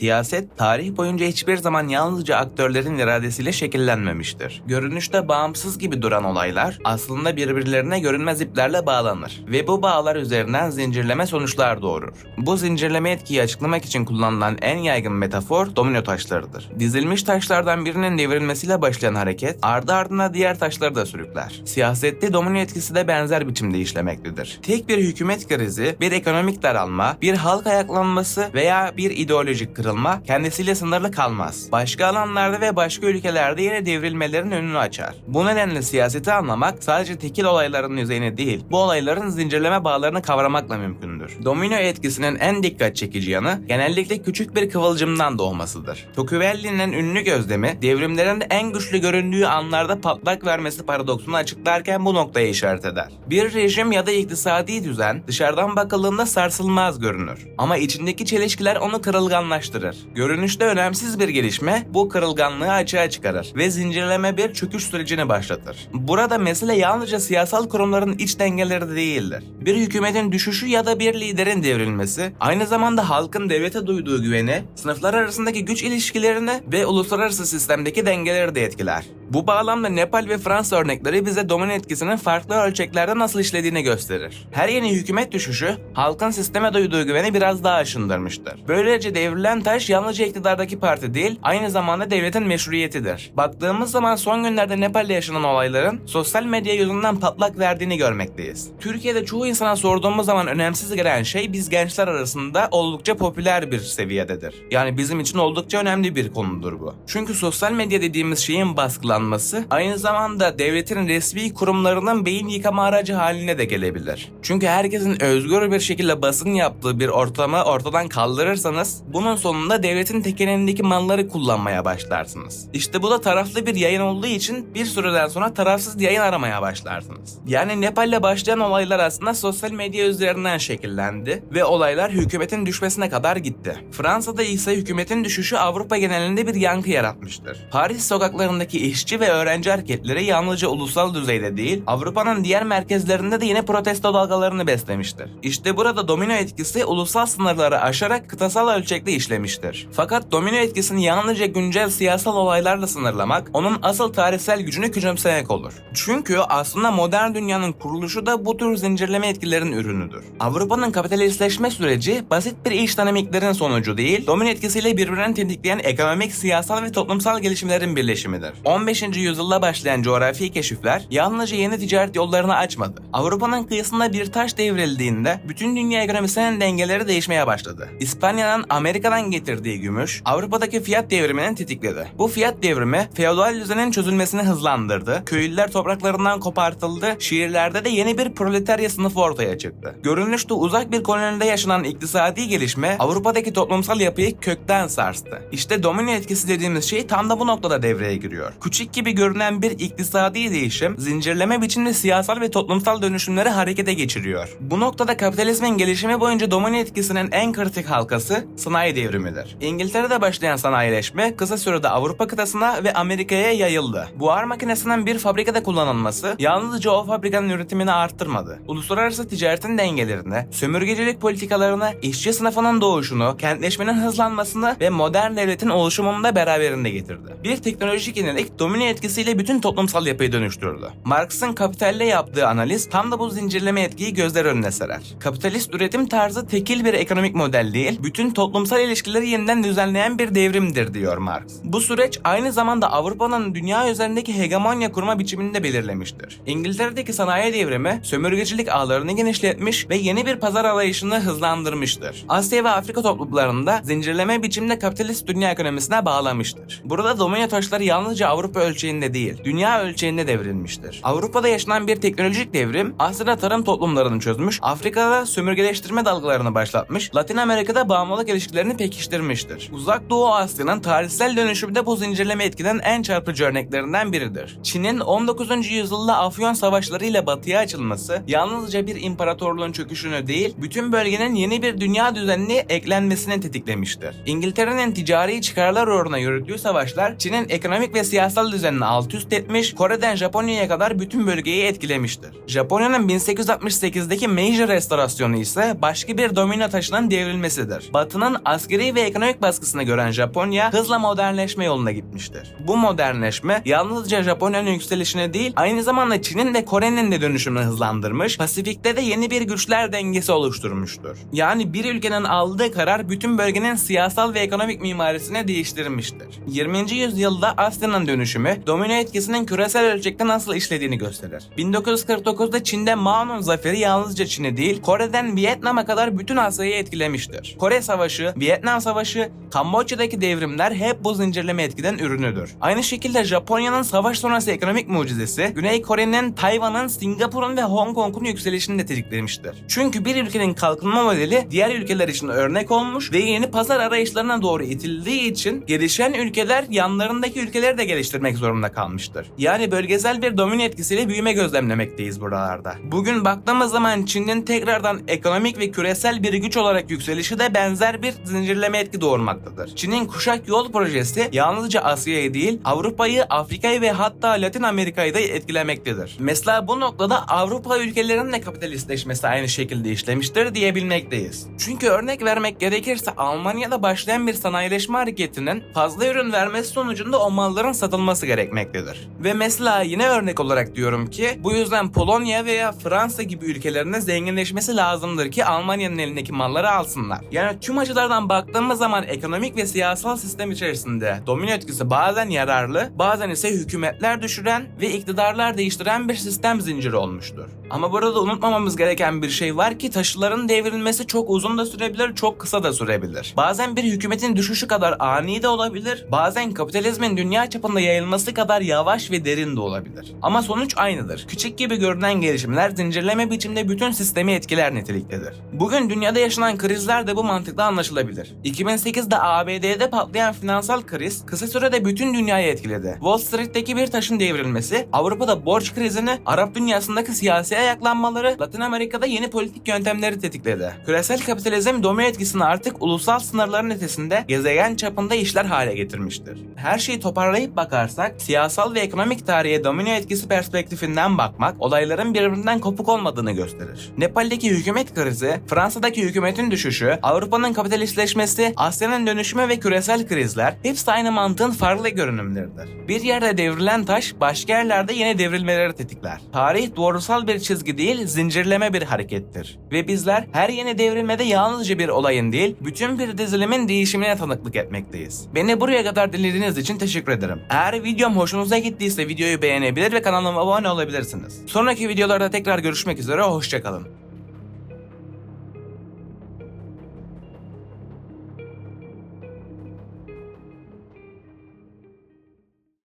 Siyaset, tarih boyunca hiçbir zaman yalnızca aktörlerin iradesiyle şekillenmemiştir. Görünüşte bağımsız gibi duran olaylar aslında birbirlerine görünmez iplerle bağlanır ve bu bağlar üzerinden zincirleme sonuçlar doğurur. Bu zincirleme etkiyi açıklamak için kullanılan en yaygın metafor domino taşlarıdır. Dizilmiş taşlardan birinin devrilmesiyle başlayan hareket ardı ardına diğer taşları da sürükler. Siyasette domino etkisi de benzer biçimde işlemektedir. Tek bir hükümet krizi, bir ekonomik daralma, bir halk ayaklanması veya bir ideolojik kırılma kendisiyle sınırlı kalmaz. Başka alanlarda ve başka ülkelerde yine devrilmelerin önünü açar. Bu nedenle siyaseti anlamak sadece tekil olayların yüzeyine değil, bu olayların zincirleme bağlarını kavramakla mümkündür. Domino etkisinin en dikkat çekici yanı genellikle küçük bir kıvılcımdan doğmasıdır. Tocquevilli'nin ünlü gözlemi devrimlerin en güçlü göründüğü anlarda patlak vermesi paradoksunu açıklarken bu noktaya işaret eder. Bir rejim ya da iktisadi düzen dışarıdan bakıldığında sarsılmaz görünür. Ama içindeki çelişkiler onu kırılganlaştırır. Görünüşte önemsiz bir gelişme bu kırılganlığı açığa çıkarır ve zincirleme bir çöküş sürecini başlatır. Burada mesele yalnızca siyasal kurumların iç dengeleri değildir. Bir hükümetin düşüşü ya da bir liderin devrilmesi aynı zamanda halkın devlete duyduğu güveni, sınıflar arasındaki güç ilişkilerini ve uluslararası sistemdeki dengeleri de etkiler. Bu bağlamda Nepal ve Fransa örnekleri bize domino etkisinin farklı ölçeklerde nasıl işlediğini gösterir. Her yeni hükümet düşüşü halkın sisteme duyduğu güveni biraz daha aşındırmıştır. Böylece devrilen taş yalnızca iktidardaki parti değil, aynı zamanda devletin meşruiyetidir. Baktığımız zaman son günlerde Nepal'de yaşanan olayların sosyal medya yüzünden patlak verdiğini görmekteyiz. Türkiye'de çoğu insana sorduğumuz zaman önemsiz gelen şey biz gençler arasında oldukça popüler bir seviyededir. Yani bizim için oldukça önemli bir konudur bu. Çünkü sosyal medya dediğimiz şeyin baskılanması aynı zamanda devletin resmi kurumlarının beyin yıkama aracı haline de gelebilir. Çünkü herkesin özgür bir şekilde basın yaptığı bir ortamı ortadan kaldırırsanız bunun sonunda devletin tekelindeki malları kullanmaya başlarsınız. İşte bu da taraflı bir yayın olduğu için bir süreden sonra tarafsız yayın aramaya başlarsınız. Yani Nepal'le başlayan olaylar aslında sosyal medya üzerinden şekillendi ve olaylar hükümetin düşmesine kadar gitti. Fransa'da ise hükümetin düşüşü Avrupa genelinde bir yankı yaratmıştır. Paris sokaklarındaki işçi ve öğrenci hareketleri yalnızca ulusal düzeyde değil, Avrupa'nın diğer merkezlerinde de yine protesto dalgalarını beslemiştir. İşte burada domino etkisi ulusal sınırları aşarak kıtasal ölçekte işlemiştir. Fakat domino etkisini yalnızca güncel siyasal olaylarla sınırlamak, onun asıl tarihsel gücünü küçümsemek olur. Çünkü aslında modern dünyanın kuruluşu da bu tür zincirleme etkilerin ürünüdür. Avrupa'nın kapitalistleşme süreci basit bir iş dinamiklerin sonucu değil, domino etkisiyle birbirini tetikleyen ekonomik, siyasal ve toplumsal gelişimlerin birleşimidir. 15. yüzyılda başlayan coğrafi keşifler yalnızca yeni ticaret yollarını açmadı. Avrupa'nın kıyısında bir taş devrildiğinde bütün dünya ekonomisinin dengeleri değişmeye başladı. İspanya'nın Amerika'dan getirdiği gümüş Avrupa'daki fiyat devrimini tetikledi. Bu fiyat devrimi feodal düzenin çözülmesini hızlandırdı. Köylüler topraklarından kopartıldı. Şehirlerde de yeni bir proletarya sınıfı ortaya çıktı. Görünüşte uzak bir kolonide yaşanan iktisadi gelişme Avrupa'daki toplumsal yapıyı kökten sarstı. İşte domino etkisi dediğimiz şey tam da bu noktada devreye giriyor. Küçük gibi görünen bir iktisadi değişim zincirleme biçimde siyasal ve toplumsal dönüşümleri harekete geçiriyor. Bu noktada kapitalizmin gelişimi boyunca domino etkisinin en kritik halkası sanayi devrimidir. İngiltere'de başlayan sanayileşme kısa sürede Avrupa kıtasına ve Amerika'ya yayıldı. Buhar makinesinin bir fabrikada kullanılması yalnızca o fabrikanın üretimini arttırmadı. Uluslararası ticaretin dengelerini, sömürgecilik politikalarını, işçi sınıfının doğuşunu, kentleşmenin hızlanmasını ve modern devletin oluşumunu da beraberinde getirdi. Bir teknolojik yenilik domino etkisiyle bütün toplumsal yapıyı dönüştürdü. Marx'ın kapitalle yaptığı analiz tam da bu zincirleme etkiyi gözler önüne serer. Kapitalist üretim tarzı tekil bir ekonomik model değil, bütün toplumsal ilişkileri yeniden düzenleyen bir devrimdir diyor Marx. Bu süreç aynı zamanda Avrupa'nın dünya üzerindeki hegemonya kurma biçimini de belirlemiştir. İngiltere'deki sanayi devrimi sömürgecilik ağlarını genişletmiş ve yeni bir pazar arayışını hızlandırmıştır. Asya ve Afrika topluluklarında zincirleme biçimde kapitalist dünya ekonomisine bağlamıştır. Burada domino taşları yalnızca Avrupa ölçeğinde değil, dünya ölçeğinde devrilmiştir. Avrupa'da yaşanan bir teknolojik devrim Asya'da tarım toplumlarını çözmüş, Afrika'da sömürgeleştirme dalgalarını başlatmış, Latin Amerika'da bağımlılık ilişkilerini pekiştirmiştir. Uzak Doğu Asya'nın tarihsel dönüşümü de bu zincirleme etkiden en çarpıcı örneklerinden biridir. Çin'in 19. yüzyılda Afyon savaşlarıyla batıya açılması yalnızca bir imparatorluğun çöküşünü değil, bütün bölgenin yeni bir dünya düzenini eklenmesini tetiklemiştir. İngiltere'nin ticari çıkarlar uğruna yürüttüğü savaşlar Çin'in ekonomik ve siyasal düzenini alt üst etmiş, Kore'den Japonya'ya kadar bütün bölgeyi etkilemiştir. Japonya'nın 1868'deki Meiji restorasyonu ise başka bir domino taşının devrilmesidir. Batı'nın askeri ve ekonomik baskısını gören Japonya hızla modernleşme yoluna gitmiştir. Bu modernleşme yalnızca Japonya'nın yükselişine değil aynı zamanda Çin'in ve Kore'nin de dönüşümünü hızlandırmış, Pasifik'te de yeni bir güçler dengesi oluşturmuştur. Yani bir ülkenin aldığı karar bütün bölgenin siyasal ve ekonomik mimarisini değiştirmiştir. 20. yüzyılda Asya'nın dönüşümü domino etkisinin küresel ölçekte nasıl işlediğini gösterir. 1949'da Çin'de Mao'nun zaferi yalnızca Çin'i değil, Kore'den Vietnam'a kadar bütün Asya'yı etkilemiştir. Kore Savaşı, Vietnam Savaşı, Kamboçya'daki devrimler hep bu zincirleme etkiden ürünüdür. Aynı şekilde Japonya'nın savaş sonrası ekonomik mucizesi, Güney Kore'nin, Tayvan'ın, Singapur'un ve Hong Kong'un yükselişini de tetiklemiştir. Çünkü bir ülkenin kalkınma modeli diğer ülkeler için örnek olmuş ve yeni pazar arayışlarına doğru itildiği için gelişen ülkeler yanlarındaki ülkeleri de geliştirmek zorunda kalmıştır. Yani bölgesel bir domino etkisiyle büyüme gözlemlemekteyiz buralarda. Bugün baktığımız zaman Çin'in tekrardan ekonomik ve küresel bir güç olarak yükselişi de benzer bir zincirleme etki doğurmaktadır. Çin'in Kuşak Yol projesi yalnızca Asya'yı değil Avrupa'yı, Afrika'yı ve hatta Latin Amerika'yı da etkilemektedir. Mesela bu noktada Avrupa ülkelerinin de kapitalistleşmesi aynı şekilde işlemiştir diyebilmekteyiz. Çünkü örnek vermek gerekirse Almanya'da başlayan bir sanayileşme hareketinin fazla ürün vermesi sonucunda o malların satılması gerekmektedir. Ve mesela yine örnek olarak diyorum ki bu yüzden Polonya veya Fransa gibi ülkelerinde zenginleşmesi lazımdır ki Almanya'nın elindeki malları alsınlar. Yani tüm açılardan baktığımız zaman ekonomik ve siyasal sistem içerisinde domino etkisi bazen yararlı, bazen ise hükümetler düşüren ve iktidarlar değiştiren bir sistem zinciri olmuştur. Ama burada unutmamamız gereken bir şey var ki taşıların devrilmesi çok uzun da sürebilir, çok kısa da sürebilir. Bazen bir hükümetin düşüşü kadar ani de olabilir, bazen kapitalizmin dünya çapında yayılması kadar yavaş ve derin de olabilir. Ama sonuç aynıdır. Küçük gibi görünen gelişimler zincirleme biçimde bütün sistemi etkiler niteliktedir. Bugün dünyada yaşanan krizler de bu mantıkla anlaşılabilir. 2008'de ABD'de patlayan finansal kriz kısa sürede bütün dünyayı etkiledi. Wall Street'teki bir taşın devrilmesi, Avrupa'da borç krizini, Arap dünyasındaki siyasi ayaklanmaları, Latin Amerika'da yeni politik yöntemleri tetikledi. Küresel kapitalizm domino etkisini artık ulusal sınırların ötesinde gezegen çapında işler hale getirmiştir. Her şeyi toparlayıp bakarsak siyasal ve ekonomik tarihe domino etkisi perspektifinden bakmak olayların birbirinden kopuk olmadığını gösterir. Nepal'deki hükümet krizi, Fransa'daki hükümetin düşüşü, Avrupa'nın kapitalistleşmesi, Asya'nın dönüşümü ve küresel krizler hepsi aynı mantığın farklı görünümleridir. Bir yerde devrilen taş başka yerlerde yine devrilmeleri tetikler. Tarih doğrusal bir çizgi değil, zincirleme bir harekettir. Ve bizler her yeni devrilmede yalnızca bir olayın değil, bütün bir dizilimin değişimine tanıklık etmekteyiz. Beni buraya kadar dinlediğiniz için teşekkür ederim. Eğer videom hoşunuza gittiyse videoyu beğenebilir ve kanalıma abone olabilirsiniz. Sonraki videolarda tekrar görüşmek üzere, hoşçakalın.